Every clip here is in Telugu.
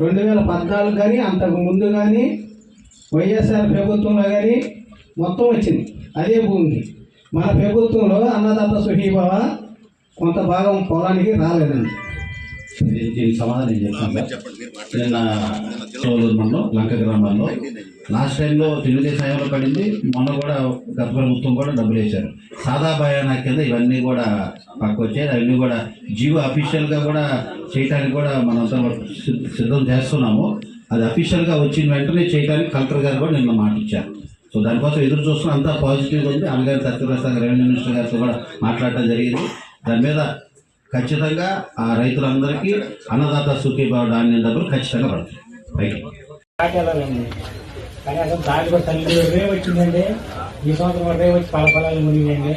రెండు వేల పద్నాలుగు కానీ అంతకు ముందు కానీ వైఎస్ఆర్ ప్రభుత్వంలో కానీ మొత్తం వచ్చింది. అదే భూమికి మన ప్రభుత్వంలో అన్నదాత సుఖీభావ కొంత భాగం పొలానికి రాలేదండి. దీనికి సమాధానం నేను చెప్తాను నిన్న సోలూరు మండలం లంక గ్రామాల్లో లాస్ట్ టైంలో తెలుగుదేశం హయాంలో పడింది. మొన్న కూడా గత ప్రభుత్వం కూడా డబ్బులు వేశారు. సాదా భయానా కింద ఇవన్నీ కూడా పక్క వచ్చాయి. అవన్నీ కూడా జియో అఫీషియల్గా కూడా చేయటానికి కూడా మనంతా సిద్ధం చేస్తున్నాము. అది అఫీషియల్గా వచ్చిన వెంటనే చేయడానికి కలెక్టర్ గారు కూడా నిన్న మాట ఇచ్చారు. సో దానికోసం ఎదురు చూస్తున్న అంతా పాజిటివ్గా ఉంది. అలాగే సత్యప్రసాద్ రెవెన్యూ మినిస్టర్ గారితో కూడా మాట్లాడటం జరిగింది. దాని మీద ఖచ్చితంగా ఆ రైతులందరికీ అన్నదాత సుఖీభావ ధాన్యం డబ్బులు ఖచ్చితంగా దాకెళ్ళాలండి కానీ అసలు దారి కూడా తల్లి రే వచ్చిందండి. ఈ సంవత్సరం రే వచ్చి పల పొలాలు మునిగిందండి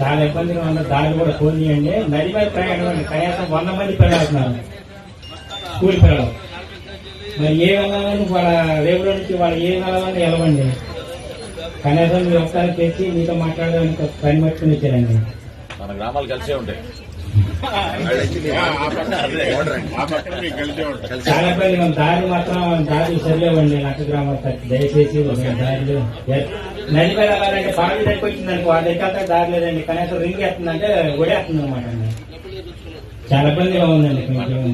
చాలా ఇబ్బందిగా ఉంది. దారి కూడా పోనీయండి నది మీద ప్రయాణం అండి. కనీసం వంద మంది పిల్లలు వెళ్తున్నారు స్కూల్ పిల్లలు. మరి ఏ వెళ్ళాలని వాళ్ళ రేపులో నుంచి వాళ్ళు ఏ వెళ్ళాలని వెళ్ళవండి కనీసం మీరు ఒకసారి తెచ్చి మీతో మాట్లాడడానికి పని పట్టుకుని వచ్చారండి. మన గ్రామాలు కలిసే ఉంటాయి. చాలా ఇబ్బంది దారి మాత్రం దారి సరిలేవండి నక్క గ్రామం దయచేసి దారిలో నది మీద వెళ్ళాలంటే పడవ దగ్గరికి వచ్చిందండి వాళ్ళ దగ్గర దారి లేదండి కనీసం రింగ్ వేస్తుందంటే ఒడేస్తుంది అనమాట చాలా ఇబ్బందిగా ఉందండి కొంచెం.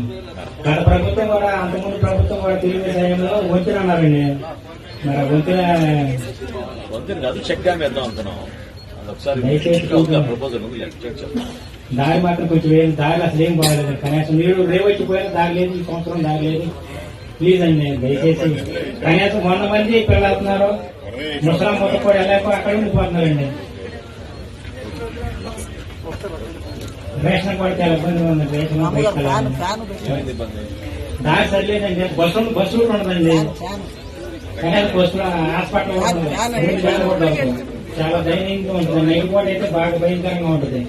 గత ప్రభుత్వం కూడా అంతకుముందు ప్రభుత్వం కూడా తిరిగి టైంలో వంతున అన్నారండి మరి ఆ వంతున కాదు చెక్ డ్యామ్ వేద్దాం అనుకున్నాం ఒకసారి దయచేసి ప్రపోజల్ ఉంది చెక్ చేద్దాం దారి మాత్రం కొంచెం ఏం దారి అసలు ఏం బాగలేదు కనీసం మీరు రేవచ్చిపోయినా దారి లేదు ఈ సంవత్సరం దారి లేదు ప్లీజ్ అండి దయచేసి. కనీసం వంద మంది పిల్లలు వెళ్తున్నారు ముసలం మొత్తం కూడా వెళ్ళాక అక్కడ ఉండిపోతున్నారండి. రేషన్ కూడా చాలా ఇబ్బందిగా ఉంది రేషన్ బయటకు వెళ్ళాలి. ఏమైంది ఇబ్బంది. దారి సరిలేదండి బస్సు బస్సు కూడా ఉండదండి. కనీసం బస్సులో హాస్పిటల్ కూడా చాలా దయనీయంగా ఉంటుంది. నైట్ పూట అయితే బాగా భయంకరంగా ఉంటుంది.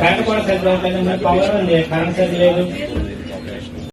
కరెంట్ కూడా సరిగ్గా ఉంటుంది మరి పవర్ ఉంది. కరెంట్ సరి లేదు.